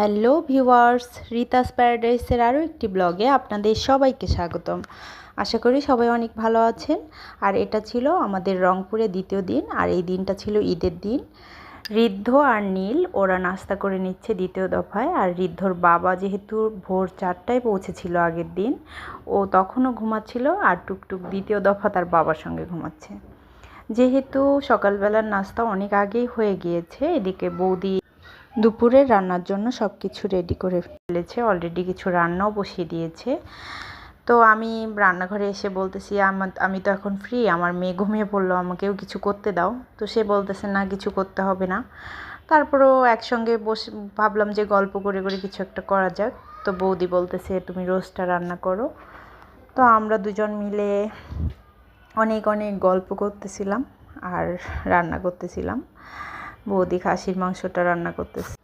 Hello viewers, রিতাস প্যারাডাইসের আরও একটি ব্লগে আপনাদের সবাইকে স্বাগতম। আশা করি সবাই অনেক ভালো আছেন। আর এটা ছিল আমাদের রংপুরে দ্বিতীয় দিন, আর এই দিনটা ছিল ঈদের দিন। ঋদ্ধ আর নীল, ওরা নাস্তা করে নিচ্ছে দ্বিতীয় দফায়। আর ঋদ্ধর বাবা যেহেতু ভোর চারটায় পৌঁছেছিল আগের দিন, ও তখনও ঘুমাচ্ছিল আর টুকটুক দ্বিতীয় দফা তার বাবার সঙ্গে ঘুমাচ্ছে। যেহেতু সকালবেলার নাস্তা অনেক আগেই হয়ে গিয়েছে, এদিকে বৌদি দুপুরের রান্নার জন্য সব কিছু রেডি করে ফেলেছে। অলরেডি কিছু রান্নাও বসিয়ে দিয়েছে। তো আমি রান্নাঘরে এসে বলতেছি, আমার, আমি তো এখন ফ্রি আমার মেয়ে ঘুমিয়ে পড়ল, আমাকেও কিছু করতে দাও। তো সে বলতেছে, না, কিছু করতে হবে না। তারপরেও একসঙ্গে বসে, ভাবলাম যে গল্প করে করে কিছু একটা করা যাক। তো বৌদি বলতেছে, তুমি রোস্টটা রান্না করো। তো আমরা দুজন মিলে অনেক অনেক গল্প করতেছিলাম আর রান্না করতেছিলাম। বৌদি খাসির মাংসটা রান্না করতেছি।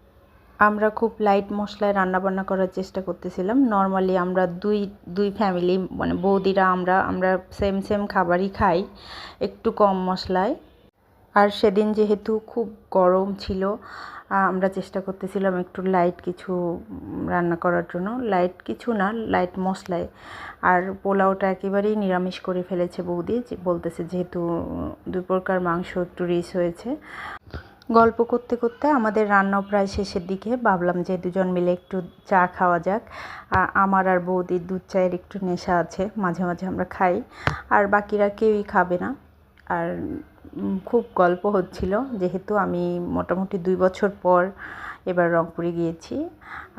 আমরা খুব লাইট মশলায় রান্না বান্না করার চেষ্টা করতেছিলাম। নর্মালি আমরা দুই দুই ফ্যামিলি মানে বৌদিরা আমরা আমরা সেম সেম খাবারই খাই, একটু কম মশলায়। আর সেদিন যেহেতু খুব গরম ছিল আমরা চেষ্টা করতেছিলাম একটু লাইট কিছু রান্না করার জন্য। লাইট কিছু না লাইট মশলায়। আর পোলাওটা একেবারেই নিরামিষ করে ফেলেছে বৌদি বলতেছে যেহেতু দুই প্রকার মাংস একটু রিস হয়েছে। গল্প করতে করতে আমাদের রান্না প্রায় শেষের দিকে। ভাবলাম যে দুজন মিলে একটু চা খাওয়া যাক। আমার আর বৌদির দুধ চায়ের একটু নেশা আছে, মাঝে মাঝে আমরা খাই। আর বাকিরা কেউই খাবে না। আর খুব গল্প হচ্ছিল, যেহেতু আমি মোটামুটি দুই বছর পর এবার রংপুরে গিয়েছি।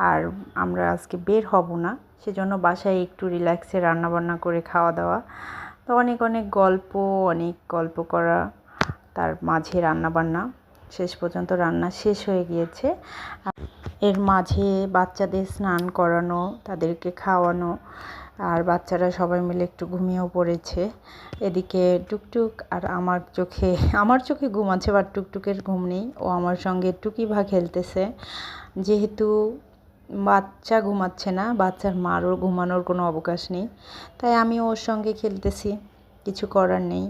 আর আমরা আজকে বের হব না, সেজন্য বাসায় একটু রিল্যাক্সে রান্নাবান্না করে খাওয়া দাওয়া। তো অনেক অনেক গল্প অনেক গল্প করা, তার মাঝে রান্নাবান্না। শেষ পর্যন্ত রান্না শেষ হয়ে গিয়েছে। এর মাঝে বাচ্চাদের স্নান করানো, তাদেরকে খাওয়ানো, আর বাচ্চারা সবাই মিলে একটু ঘুমিয়েও পড়েছে। এদিকে টুকটুক আর আমার চোখে আমার চোখে ঘুম আছে বা টুকটুকের ঘুম নেই। ও আমার সঙ্গে টুকি ভা খেলতেছে। যেহেতু বাচ্চা ঘুমাচ্ছে না, বাচ্চার মারও ঘুমানোর কোনো অবকাশ নেই। তাই আমি ওর সঙ্গে খেলতেছি। কিছু করার নেই।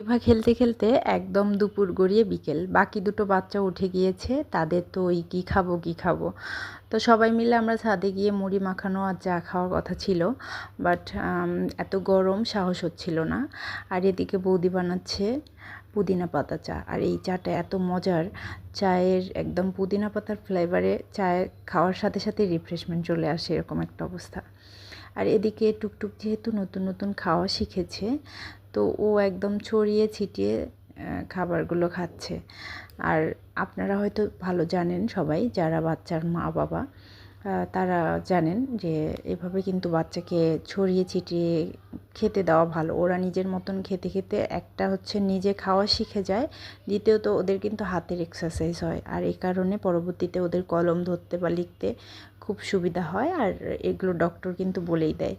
এবার খেলতে খেলতে একদম দুপুর গড়িয়ে বিকেল। বাকি দুটো বাচ্চা উঠে গিয়েছে, তাদের তো ওই কী খাব কী খাব। তো সবাই মিলে আমরা ছাদে গিয়ে মুড়ি মাখানো আর চা খাওয়ার কথা ছিল, বাট এত গরম সাহস হচ্ছিল না। আর এদিকে বৌদি বানাচ্ছে পুদিনা পাতা চা। আর এই চাটা এত মজার, চায়ের একদম পুদিনা পাতার ফ্লেভারে চায় খাওয়ার সাথে সাথে রিফ্রেশমেন্ট চলে আসে, এরকম একটা অবস্থা। আর এদিকে টুকটুক যেহেতু নতুন নতুন খাওয়া শিখেছে, তো ও একদম ছড়িয়ে ছিটিয়ে খাবারগুলো খাচ্ছে। আর আপনারা হয়তো ভালো জানেন সবাই, যারা বাচ্চার মা বাবা তারা জানেন যে এভাবে কিন্তু বাচ্চাকে ছড়িয়ে ছিটিয়ে খেতে দেওয়া ভালো। ওরা নিজের মতন খেতে খেতে একটা হচ্ছে নিজে খাওয়া শিখে যায়, দ্বিতীয়ত ওদের কিন্তু হাতের এক্সারসাইজ হয়। আর এই কারণে পরবর্তীতে ওদের কলম ধরতে বা লিখতে খুব সুবিধা হয় আর এগুলো ডক্টর কিন্তু বলেই দেয়।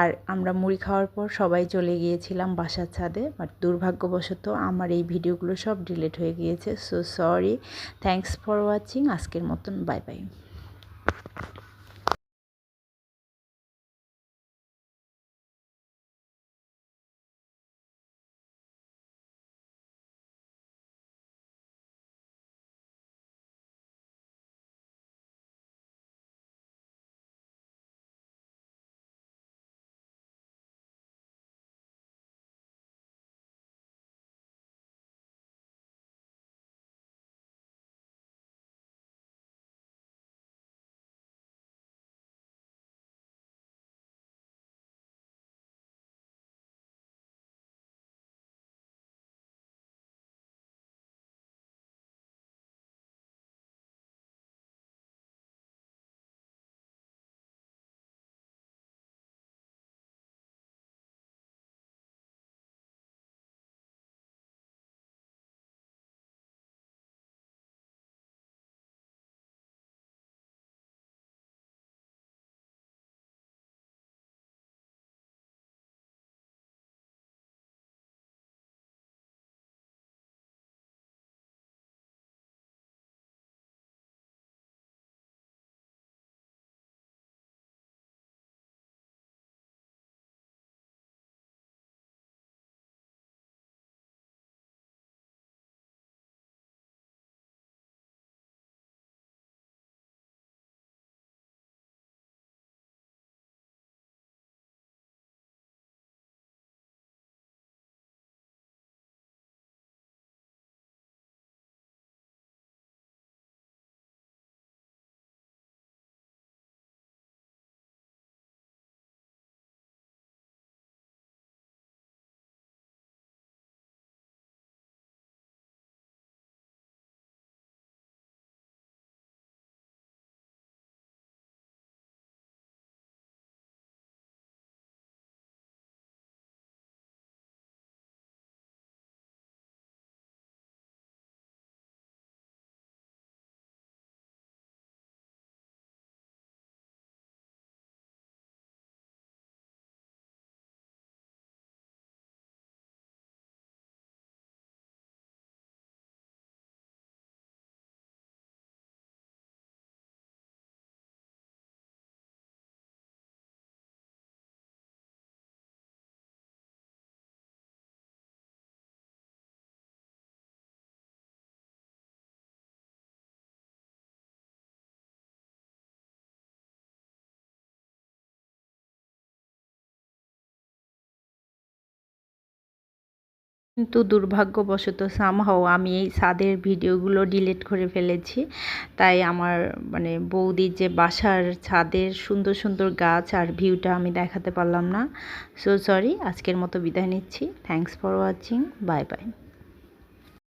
আর আমরা মুড়ি খাওয়ার পর সবাই চলে গিয়েছিলাম বাসার ছাদে, বাট দুর্ভাগ্যবশত আমার এই ভিডিওগুলো সব ডিলিট হয়ে গিয়েছে। So sorry thanks for watching আজকের মতন বাই বাই কিন্তু দুর্ভাগ্যবশত সামহাও আমি এই সাদের ভিডিওগুলো ডিলিট করে ফেলেছি। তাই আমার মানে বৌদির যে বাসার ছাদের সুন্দর সুন্দর গাছ আর ভিউটা আমি দেখাতে পারলাম না। সো সরি আজকের মতো বিদায় নিচ্ছি। Thanks for watching bye bye